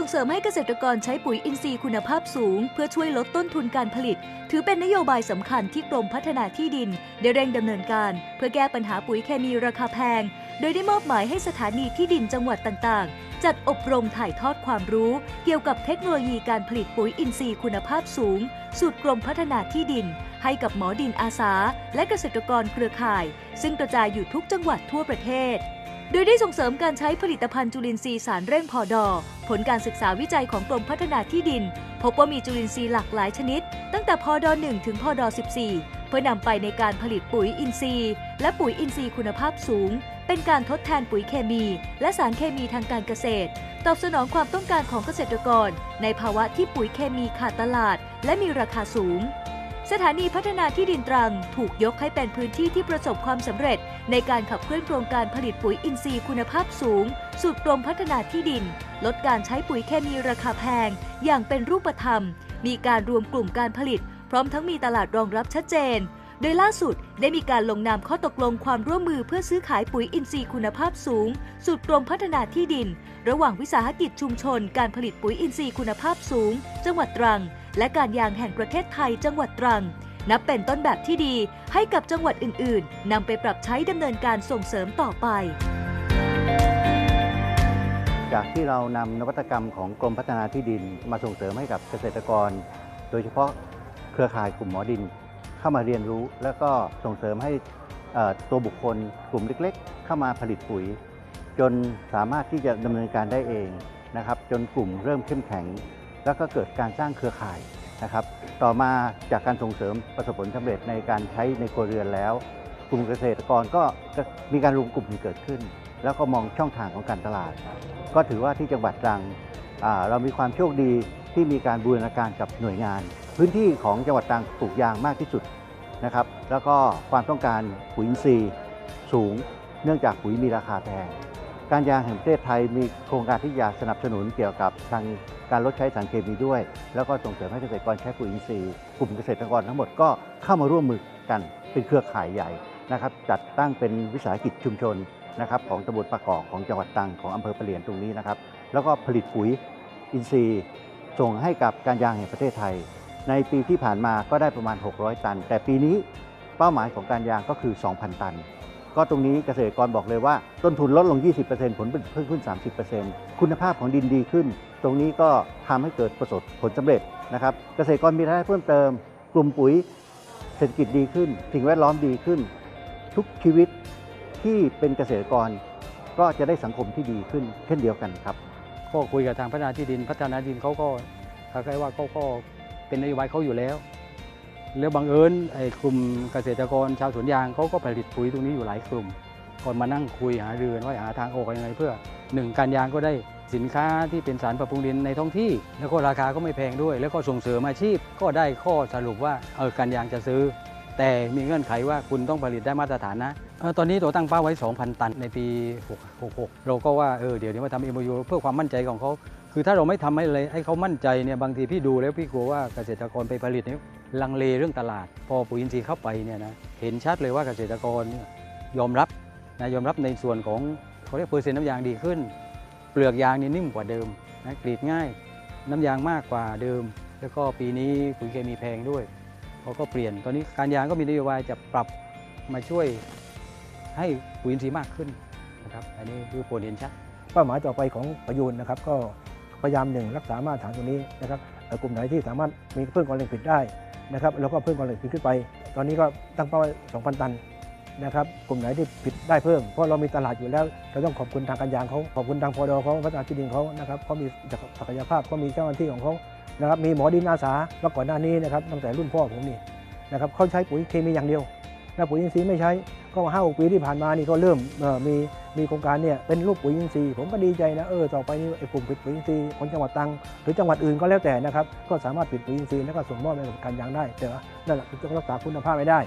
ส่งเสริมให้เกษตรกรใช้ปุ๋ยอินทรีย์คุณภาพสูง เพื่อช่วยลดต้นทุนการผลิต ถือเป็นนโยบายสำคัญที่กรมพัฒนาที่ดิน ได้เร่งดำเนินการ เพื่อแก้ปัญหาปุ๋ยเคมีราคาแพง โดยได้มอบหมายให้สถานีที่ดินจังหวัดต่างๆ จัดอบรมถ่ายทอดความรู้ เกี่ยวกับเทคโนโลยีการผลิตปุ๋ยอินทรีย์คุณภาพสูง สูตรกรมพัฒนาที่ดิน ให้กับหมอดินอาสา และเกษตรกรเครือข่าย ซึ่งกระจายอยู่ทุกจังหวัดทั่วประเทศ โดยได้ส่งเสริมการใช้ผลิตภัณฑ์จุลินทรีย์สารเร่งพอดอ ผลการศึกษาวิจัยของกรมพัฒนาที่ดิน พบว่ามีจุลินทรีย์หลากหลายชนิด ตั้งแต่พอดอ1ถึงพอดอ14 เพื่อนำไปในการผลิตปุ๋ยอินทรีย์ และปุ๋ยอินทรีย์คุณภาพสูง เป็นการทดแทนปุ๋ยเคมี และสารเคมีทางการเกษตร ตอบสนองความต้องการของเกษตรกร ในภาวะที่ปุ๋ยเคมีขาดตลาด และมีราคาสูง สถานีพัฒนาที่ดินตรัง ถูกยกให้เป็นพื้นที่ที่ประสบความสำเร็จ ในการขับเคลื่อนโครงการผลิตปุ๋ยอินทรีย์คุณภาพสูง สูตรกรมพัฒนาที่ดิน ลดการใช้ปุ๋ยเคมีราคาแพง อย่างเป็นรูปธรรม มีการรวมกลุ่มการผลิต พร้อมทั้งมีตลาดรองรับชัดเจน โดยล่าสุดได้มีการลงนามข้อตกลงความร่วมมือเพื่อซื้อขายปุ๋ยอินทรีย์คุณภาพสูง สูตรกรมพัฒนาที่ดิน ระหว่างวิสาหกิจชุมชน การผลิตปุ๋ยอินทรีย์คุณภาพสูง จังหวัดตรัง และการยางแห่งประเทศไทยจังหวัดตรัง นับเป็นต้นแบบที่ดีให้กับจังหวัดอื่น ๆนำไปปรับใช้ดำเนินการส่งเสริมต่อไป จากที่เรานำนวัตกรรมของกรมพัฒนาที่ดินมาส่งเสริมให้กับเกษตรกร โดยเฉพาะเครือข่ายกลุ่มหมอดินเข้ามาเรียนรู้ แล้วก็ส่งเสริมให้ตัวบุคคลกลุ่มเล็ก ๆ เข้ามาผลิตปุ๋ย จนสามารถที่จะดำเนินการได้เองนะครับ จนกลุ่มเริ่มเข้มแข็ง แล้วก็เกิดการสร้างเครือข่ายนะครับ ต่อมาจากการส่งเสริมประสบผลสำเร็จในการใช้ในครัวเรือนแล้ว กลุ่มเกษตรกรก็มีการรวมกลุ่มเกิดขึ้น แล้วก็มองช่องทางของการตลาด ก็ถือว่าที่จังหวัดตรังเรามีความโชคดีที่มีการบูรณาการกับหน่วยงาน พื้นที่ของจังหวัดตรังปลูกยางมากที่สุดนะครับ แล้วก็ความต้องการปุ๋ยอินทรีย์สูง เนื่องจากปุ๋ยมีราคาแพงการยางแห่งประเทศไทยมีโครงการที่จะสนับสนุนเกี่ยวกับทาง การลดใช้สารเคมีด้วย แล้วก็ส่งเสริมให้เกษตรกรใช้ปุ๋ยอินทรีย์กลุ่มเกษตรกรทั้งหมดก็เข้ามาร่วมมือกันเป็นเครือข่ายใหญ่นะครับจัดตั้งเป็นวิสาหกิจชุมชนนะครับของตำบลปะกอกของจังหวัดตรังของอำเภอปะเหลียนตรงนี้นะครับ แล้วก็ผลิตปุ๋ยอินทรีย์ ส่งให้กับการยางแห่งประเทศไทย ในปีที่ผ่านมาก็ได้ประมาณ 600 ตัน แต่ปีนี้เป้าหมายของการยางก็คือ 2,000 ตัน ก็ตรงนี้เกษตรกรบอกเลยว่า ต้นทุนลดลง 20%ผลผลิตเพิ่มขึ้น 30%คุณภาพของดินดีขึ้น ตรงนี้ก็ทำให้เกิดประสบผลสำเร็จนะครับ เกษตรกรมีรายได้เพิ่มเติม กลุ่มปุ๋ยเศรษฐกิจดีขึ้น สิ่งแวดล้อมดีขึ้น ทุกชีวิตที่เป็นเกษตรกรก็จะได้สังคมที่ดีขึ้นเช่นเดียวกันครับก็คุยกับทางพัฒนาที่ดิน พัฒนาที่ดินเขาก็คล้ายๆว่าเขาก็เป็นนโยบายเขาอยู่แล้ว แล้วบังเอิญไอ้กลุ่มเกษตรกรชาวสวนยางเขาก็ผลิตปุ๋ยตรงนี้อยู่หลายกลุ่ม ก่อนมานั่งคุยหารือนว่าหาทางออกยังไงเพื่อหนึ่งการยางก็ได้สินค้าที่เป็นสารปรับปรุงดินในท้องที่ แล้วก็ราคาก็ไม่แพงด้วย แล้วก็ส่งเสริมอาชีพก็ได้ข้อสรุปว่าเออการยางจะซื้อ แต่มีเงื่อนไขว่าคุณต้องผลิตได้มาตรฐานนะ ตอนนี้ตัวตั้งเป้าไว้ 2,000 ตันในปี 66 เราก็ว่าเออเดี๋ยวนี้มาทำ MOU เพื่อความมั่นใจของเขาคือถ้าเราไม่ทำให้เลยให้เขามั่นใจเนี่ยบางทีพี่ดูแล้วพี่กลัวว่าเกษตรกรไปผลิตเนี่ยลังเลเรื่องตลาด พอปุ๋ยอินทรีย์เข้าไปเนี่ยนะเห็นชัดเลยว่าเกษตรกรยยอมรับนะยอมรับในส่วนของเขาเรียกเปอร์เซ็นต์น้ำยางดีขึ้น เปลือกยางนี่นิ่มกว่าเดิมนะกรีดง่าย น้ำยางมากกว่าเดิม แล้วก็ปีนี้ปุ๋ยเคมีแพงด้วยเขาก็เปลี่ยนตอนนี้การยางก็มีนโยบายจะปรับมาช่วย ให้ปุ๋ยอินทรีย์มากขึ้นนะครับอันนี้คือผลเห็นชัดเป้าหมายต่อไปของประยูนนะครับ ก็พยายามหนึ่งรักษามาตรฐานตรงนี้นะครับกลุ่มไหนที่สามารถมีเพิ่มความเร็วผลิตได้นะครับแล้วก็เพิ่มความเร็วผลิตขึ้นไป ตอนนี้ก็ตั้งเป้าไว้2,000 ตันนะครับกลุ่มไหนที่ผลิตได้เพิ่มเพราะเรามีตลาดอยู่แล้ว เราต้องขอบคุณทางการยางเขาขอบคุณทางพอดอเขาพัฒนาที่ดินเขานะครับเขามีศักยภาพเขามีเจ้าหน้าที่ของเขานะครับมีหมอดินอาสาเมื่อก่อนหน้านี้นะครับตั้งแต่รุ่นพ่อผมนี่นะครับเขาใช้ปุ๋ยเคมีอย่างเดียวนะปุ๋ยอินทรีย์ไม่ใช้ ก็ห้าปีที่ผ่านมานี่ก็เริ่มมีมีโครงการเนี่ยเป็นรูปปุ๋ยอินทรีย์ผมก็ดีใจนะเออต่อไปนี้ไอ้กลุ่มผลิตปุ๋ยอินทรีย์ของจังหวัดตรังหรือจังหวัดอื่นก็แล้วแต่นะครับก็สามารถผลิตปุ๋ยอินทรีย์แล้วก็ส่งมอบให้กับการยางได้ แต่ว่านั่นแหละคือต้องรักษาคุณภาพไว้ได้